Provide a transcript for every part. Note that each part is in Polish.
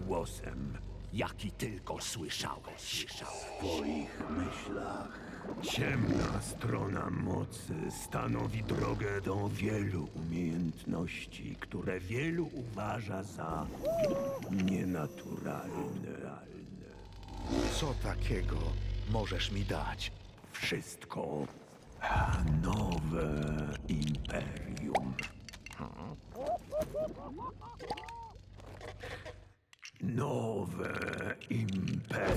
Głosem, jaki tylko słyszałeś. W twoich myślach Ciemna strona mocy stanowi drogę do wielu umiejętności, które wielu uważa za nienaturalne. Co takiego możesz mi dać? Wszystko nowe imperium. Nowe imperium.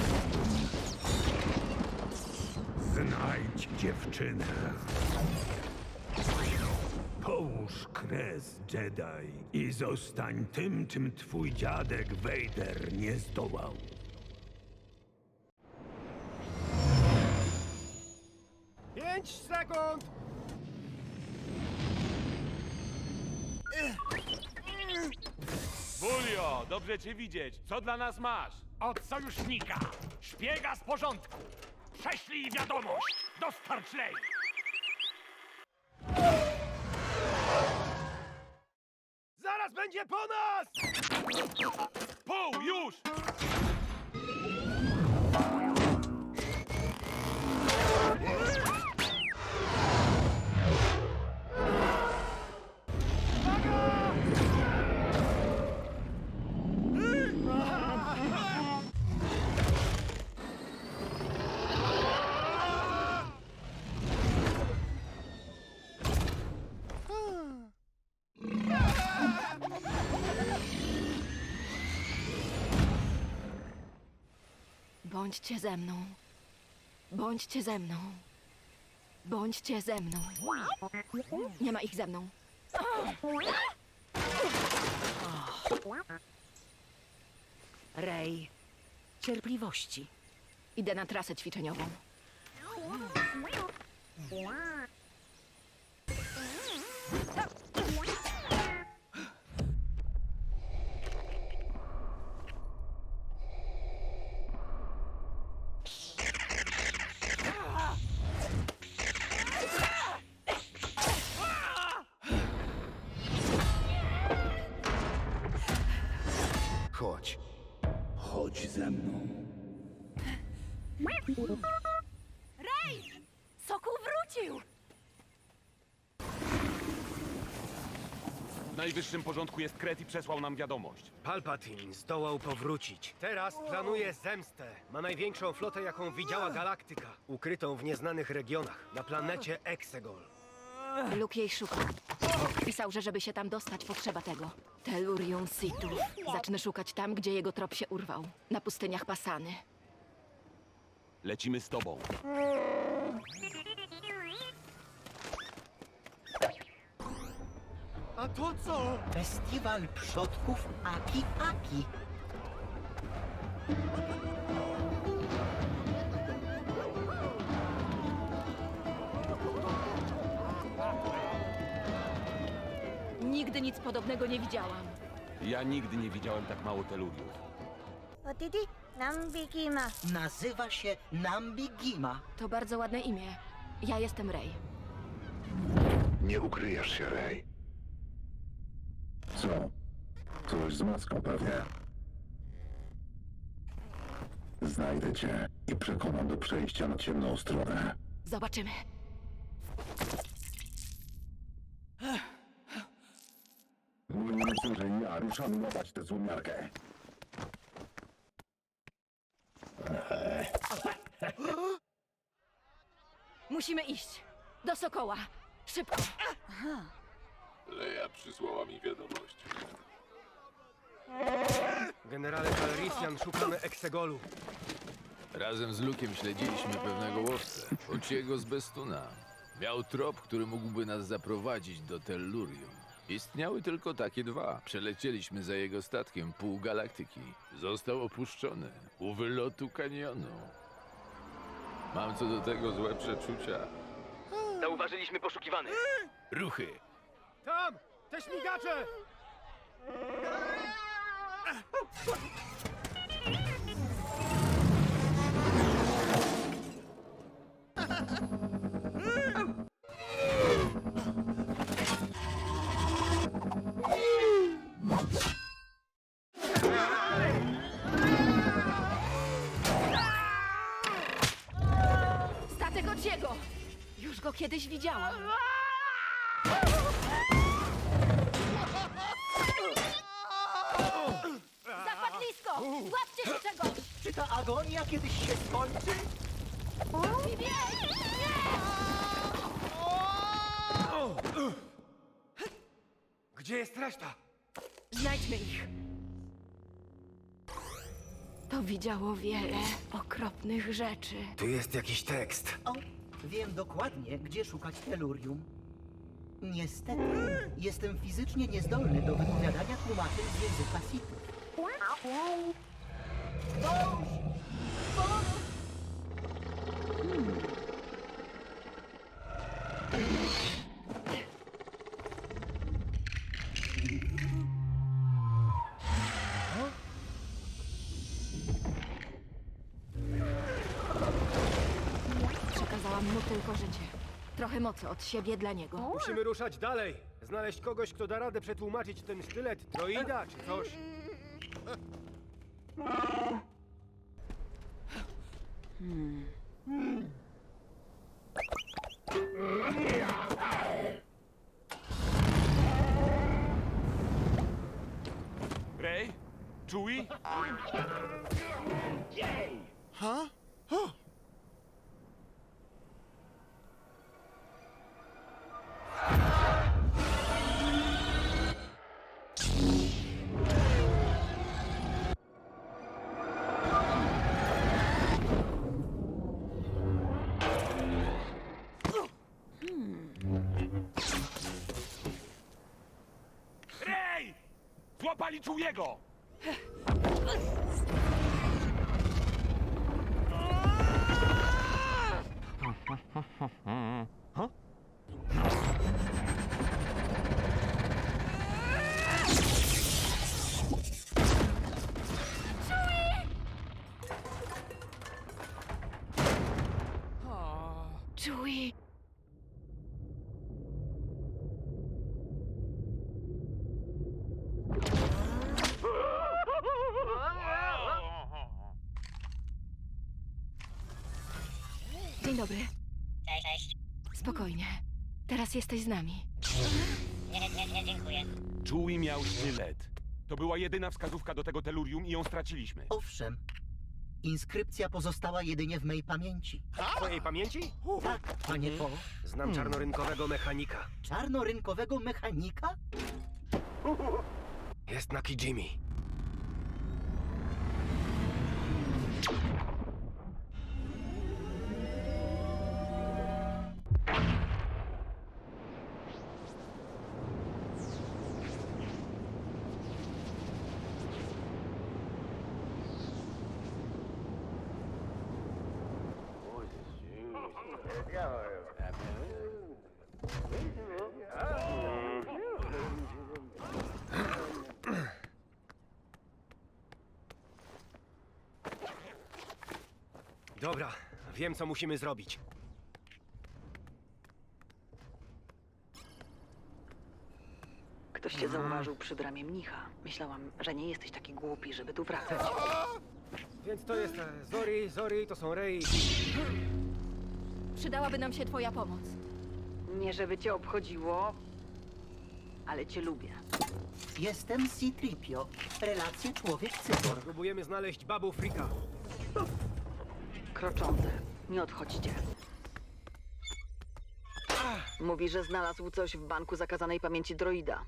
Znajdź dziewczynę. Połóż kres Jedi i zostań tym, czym twój dziadek Vader nie zdołał. Pięć sekund! Bulio, dobrze cię widzieć. Co dla nas masz? Od sojusznika, szpiega z porządku. Prześlij wiadomość, dostarcz lej. Zaraz będzie po nas! Pół, już! Bądźcie ze mną. Bądźcie ze mną. Bądźcie ze mną. Nie ma ich ze mną. Rej, cierpliwości. Idę na trasę ćwiczeniową. Chodź. chodź ze mną. Sokół wrócił! W najwyższym porządku jest kret i przesłał nam wiadomość. Palpatine zdołał powrócić. Teraz planuje zemstę. Ma największą flotę, jaką widziała galaktyka. Ukrytą w nieznanych regionach, na planecie Exegol. Luke jej szuka. Pisał, że żeby się tam dostać, potrzeba tego. Tellurium Situ. Zacznę szukać tam, gdzie jego trop się urwał. Na pustyniach Pasany. Lecimy z tobą. A to co? Festiwal przodków Aki Aki. Nigdy nic podobnego nie widziałam. Ja nigdy nie widziałem tak mało teluriów. Otiti Nazywa się Nambigima. To bardzo ładne imię. Ja jestem Rey. Nie ukryjesz się, Rej. Co? Coś z maską pewnie. Znajdę cię i przekonam do przejścia na ciemną stronę. Zobaczymy. Mój że ja ruszam łapać tę złomiarkę. Musimy iść. Do Sokoła. Szybko. Leja przysłała mi wiadomość. Generale Calrissian, szukamy Exegolu. Razem z Lukiem śledziliśmy pewnego łowcę, Ociego z Bestuna. Miał trop, który mógłby nas zaprowadzić do Tellurium. Istniały tylko takie dwa. Przelecieliśmy za jego statkiem pół galaktyki. Został opuszczony u wylotu kanionu. Mam co do tego złe przeczucia. Zauważyliśmy poszukiwany. Ruchy! Tam! Te śmigacze! Kiedyś widziałam. Zapadlisko! Złapcie się czegoś! Czy ta agonia kiedyś się skończy? Bibi! Gdzie jest reszta? Znajdźmy ich. To widziało wiele okropnych rzeczy. Tu jest jakiś tekst. O, wiem dokładnie, gdzie szukać telurium. Niestety, jestem fizycznie niezdolny do wypowiadania tłumaczeń z języka. Przekazałam Trochę mocy od siebie dla niego. Musimy ruszać dalej. Znaleźć kogoś, kto da radę przetłumaczyć ten sztylet droida czy coś. Ray? Chewie? Ray! Złapali Chewiego! Chewie! Dzień dobry. Cześć, cześć. Spokojnie. Teraz jesteś z nami. Nie, nie, nie, dziękuję. Chewie miał sztylet. To była jedyna wskazówka do tego telurium i ją straciliśmy. Owszem, inskrypcja pozostała jedynie w mej pamięci. W twojej pamięci? Tak, panie Po. Znam czarnorynkowego mechanika. Czarnorynkowego mechanika? Jest na Kijimi. Dobra, wiem co musimy zrobić. Ktoś cię zauważył przy bramie mnicha. Myślałam, że nie jesteś taki głupi, żeby tu wracać. Więc to jest e, Zori, Zori, to są Rei. Przydałaby nam się twoja pomoc. Nie żeby cię obchodziło, ale cię lubię. Jestem C-Tripio. Relacje człowiek-cyborg. Próbujemy znaleźć babu Frika. Kroczące. Nie odchodźcie. Mówi, że znalazł coś w banku zakazanej pamięci droida.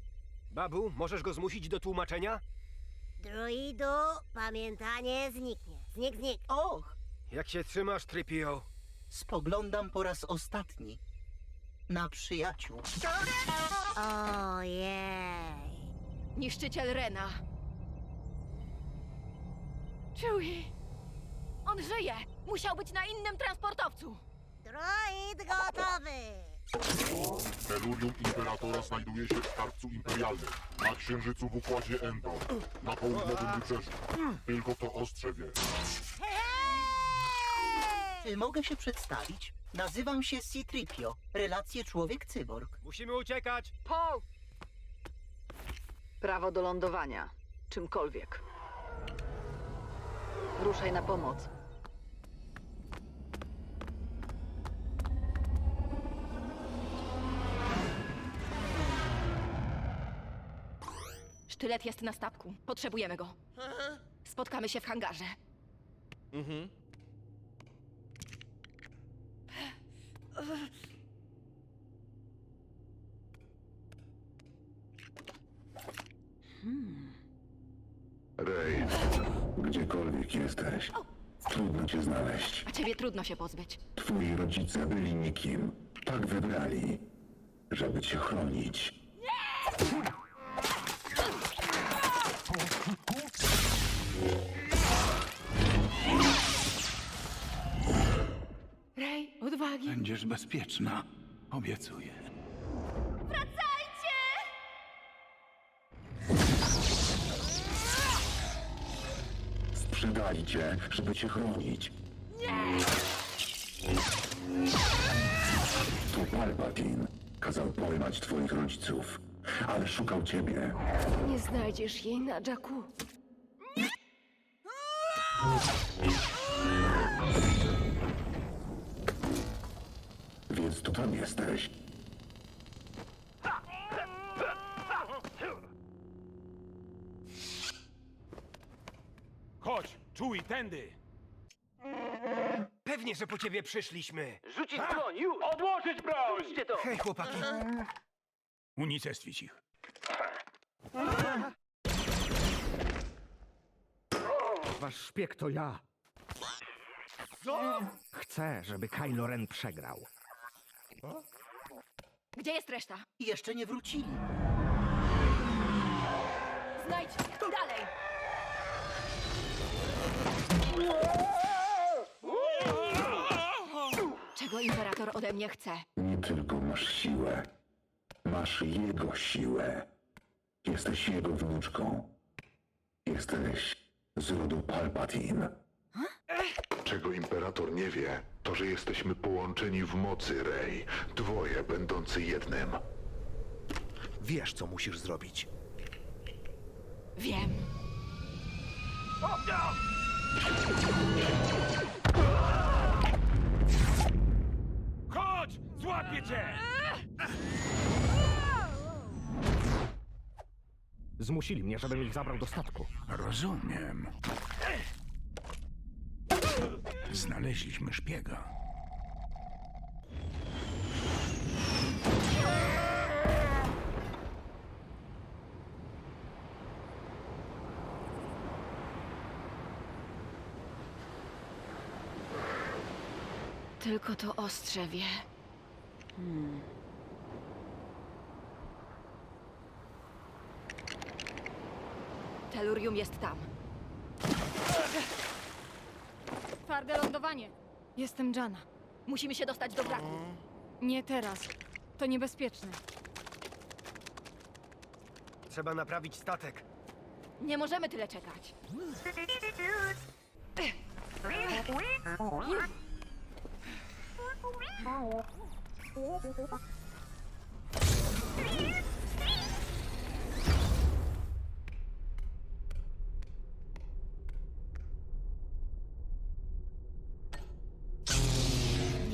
Babu, możesz go zmusić do tłumaczenia? Druidu, pamiętanie zniknie. Znik, znik. Och, Jak się trzymasz, Tripio? Spoglądam po raz ostatni na przyjaciół. Ojej. Niszczyciel Rena. Chewie! On żyje! Musiał być na innym transportowcu! Droid gotowy. Telurium Imperatora znajduje się w skarbcu imperialnym, na księżycu w układzie Endor, na południowym wybrzeżu. Tylko to ostrze wie. Mogę się przedstawić? Nazywam się Citripio. Relacje człowiek-cyborg. Musimy uciekać! Paul! Prawo do lądowania. Czymkolwiek. Ruszaj na pomoc. Sztylet jest na statku. Potrzebujemy go. Spotkamy się w hangarze. Mhm. Rej, gdziekolwiek jesteś, trudno cię znaleźć. A ciebie trudno się pozbyć. Twoi rodzice byli nikim. Tak wybrali, żeby cię chronić. Odwagi. Będziesz bezpieczna. Obiecuję. Sprzedali cię, żeby cię chronić. To Palpatine kazał pojmać twoich rodziców, ale szukał ciebie. Nie znajdziesz jej na Jacku. Więc tu tam jesteś. Chodź, czuj, tędy! Pewnie, że po ciebie przyszliśmy. Rzucić broń, już! Odłożyć broń! Rzućcie to! Hej, chłopaki. Unicestwić ich. Wasz szpieg to ja. Chcę, żeby Kylo Ren przegrał. Gdzie jest reszta? Jeszcze nie wrócili. Znajdź ich. Dalej. Czego imperator ode mnie chce? Nie tylko masz siłę, masz jego siłę. Jesteś jego wnuczką. Jesteś z rodu Palpatine. Czego imperator nie wie, to że jesteśmy połączeni w mocy, Rey. Dwoje będący jednym. Wiesz, co musisz zrobić. Wiem. Chodź! Złapię cię! Zmusili mnie, żebym ich zabrał do statku. Rozumiem. Znaleźliśmy szpiega. Tylko to ostrze wie. Telurium jest tam. Twarde lądowanie. Jestem Jana. Musimy się dostać do wraku. Nie teraz. To niebezpieczne. Trzeba naprawić statek. Nie możemy tyle czekać.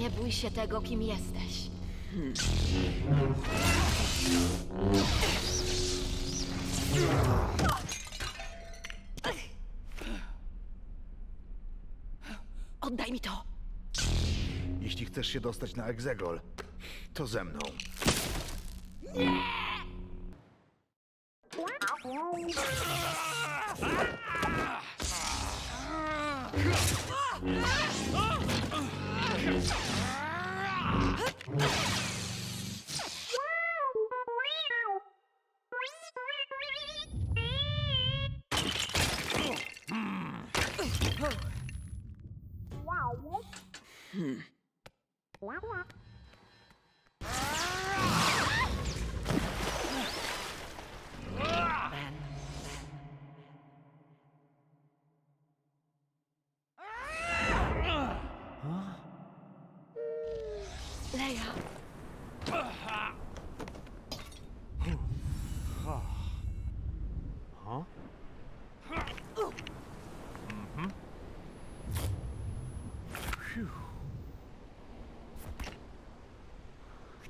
Nie bój się tego, kim jesteś. Oddaj mi to. Jeśli chcesz się dostać na Exegol, to ze mną. Leja.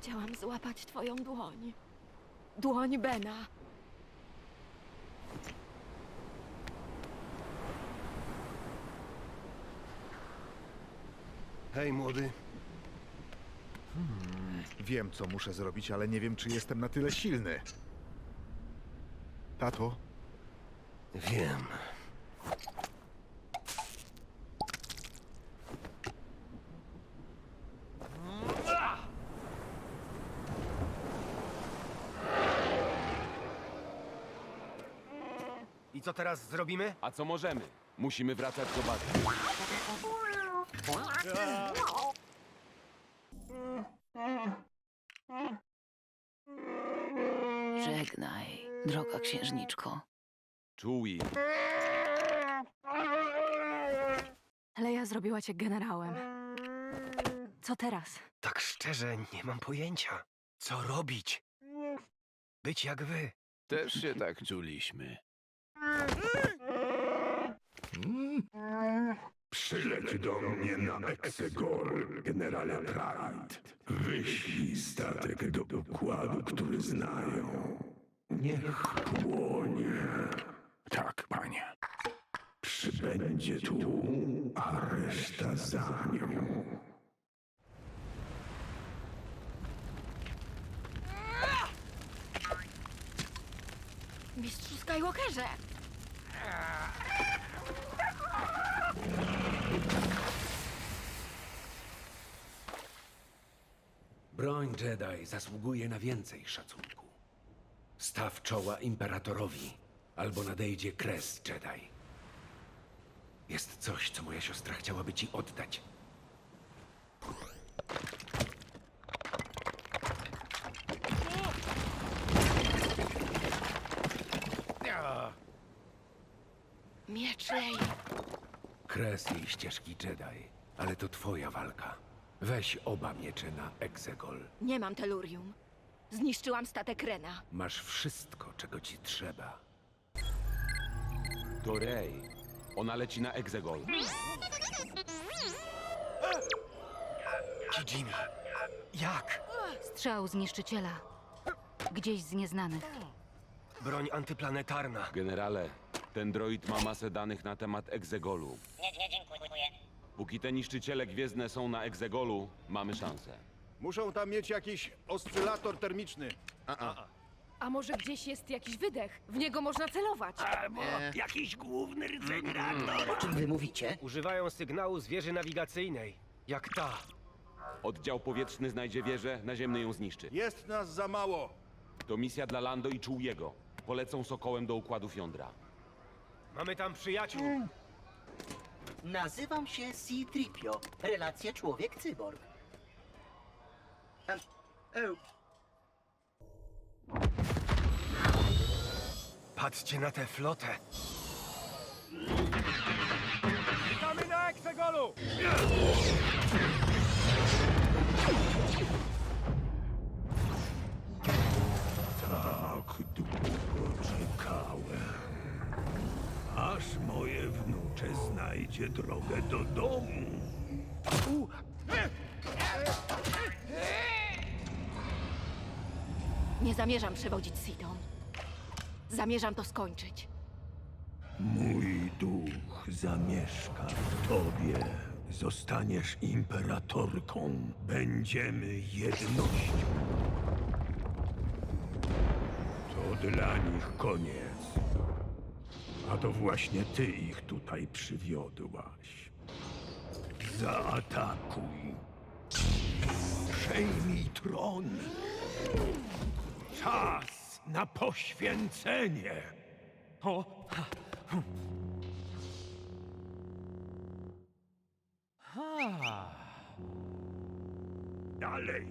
Chciałam złapać twoją dłoń. Dłoń Bena. Hej, młody. Hmm, wiem, co muszę zrobić, ale nie wiem, czy jestem na tyle silny. Tato, Wiem. Teraz zrobimy? A co możemy? Musimy wracać do bazy. Żegnaj, droga księżniczko. Chewie, Leja zrobiła cię generałem. Co teraz? Tak szczerze, nie mam pojęcia. Co robić? Być jak wy. Też się tak czuliśmy. Przyleć do mnie na Exegol, generale Pride. Wyślij statek do układu, który znają. Niech płonie. Tak, panie. Przybędzie tu, a reszta za nią. Mistrzu Skywalkerze! Broń Jedi zasługuje na więcej szacunku. Staw czoła imperatorowi, albo nadejdzie kres Jedi. Jest coś, co moja siostra chciałaby ci oddać. Jej ścieżki Jedi, ale to twoja walka. Weź oba miecze na Exegol. Nie mam telurium. Zniszczyłam statek Rena. Masz wszystko, czego ci trzeba. to Rey. Ona leci na Exegol. Kijimi. Jak? Strzał zniszczyciela. Gdzieś z nieznanych. Broń antyplanetarna. Generale, ten droid ma masę danych na temat Exegolu. Nie, nie, dziękuję. Póki te niszczyciele gwiezdne są na Exegolu, mamy szansę. muszą tam mieć jakiś oscylator termiczny. A może gdzieś jest jakiś wydech? W niego można celować. Jakiś główny rdzeń reaktor. O czym wy mówicie? Używają sygnału z wieży nawigacyjnej. Jak ta. Oddział powietrzny znajdzie wieżę, naziemny ją zniszczy. Jest nas za mało. To misja dla Lando i Chewiego. Polecą Sokołem do układów jądra. Mamy tam przyjaciół. Nazywam się C-Tripio. Relacja człowiek-cyborg. Em, Patrzcie na tę flotę. Witamy na Exegolu! Drogę do domu. Nie zamierzam przewodzić Siton. Zamierzam to skończyć. Mój duch zamieszka w tobie. Zostaniesz imperatorką. Będziemy jednością. To dla nich koniec. A to właśnie ty ich tutaj przywiodłaś. Zaatakuj. Przejmij tron. Czas na poświęcenie. Dalej.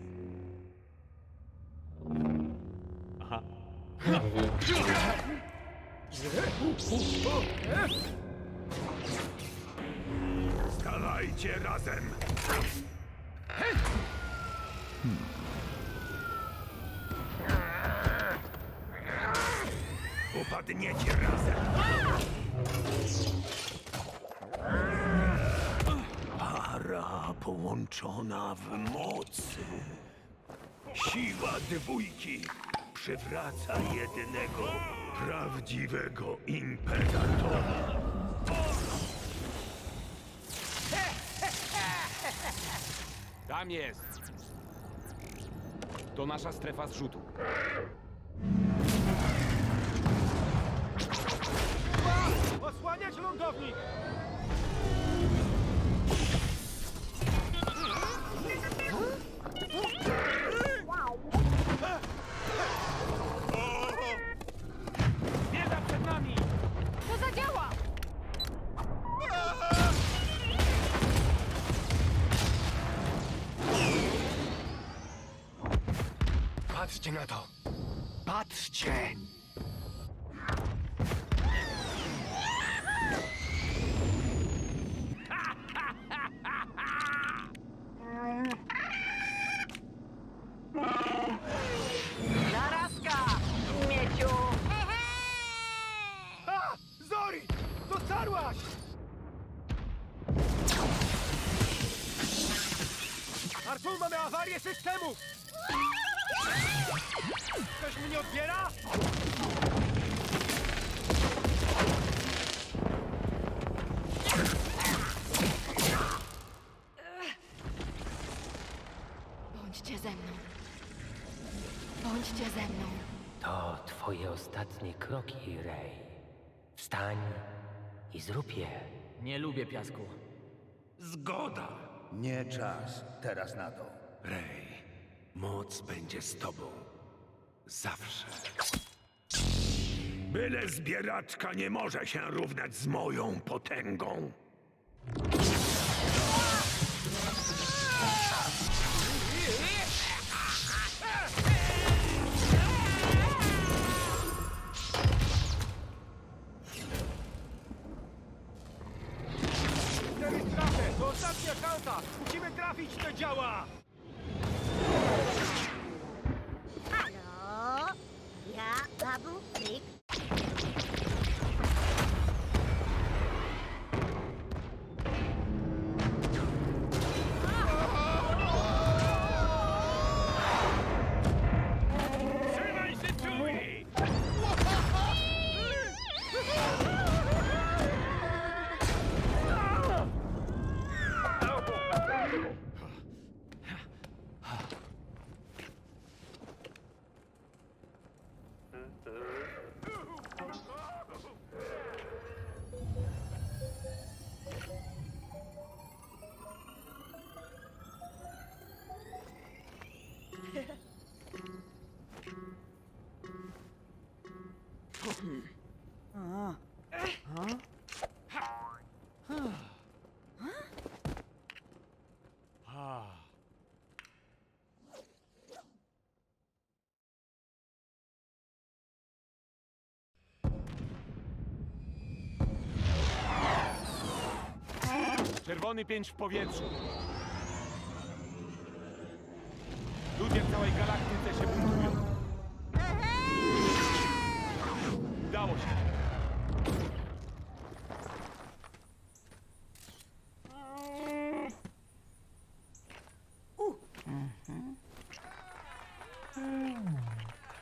Stawajcie razem. Upadniecie razem. Para połączona w mocy. Siła dwójki przywraca jedynego prawdziwego imperatora. Tam jest. To nasza strefa zrzutu. Osłaniać lądownik! Awarię systemu! Ktoś mnie odbiera? Bądźcie ze mną. Bądźcie ze mną. To twoje ostatnie kroki, Ray. Wstań i zrób je. Nie lubię piasku. Zgoda! Nie czas teraz na to. Rej, moc będzie z tobą. Zawsze. Byle zbieraczka nie może się równać z moją potęgą. Czerwony pięć w powietrzu. Ludzie w całej galaktyce się buntują. Udało się.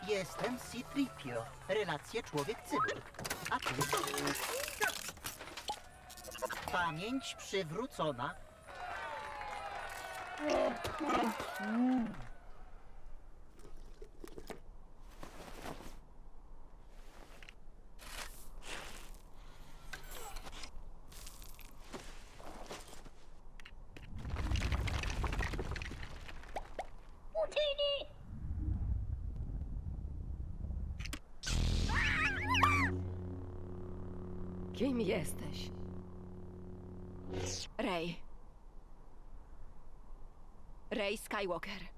Jestem C-Tripio. Relacje człowiek-cyborg. A ty? Pamięć przywrócona. Kim jesteś? Ray. Ray Skywalker.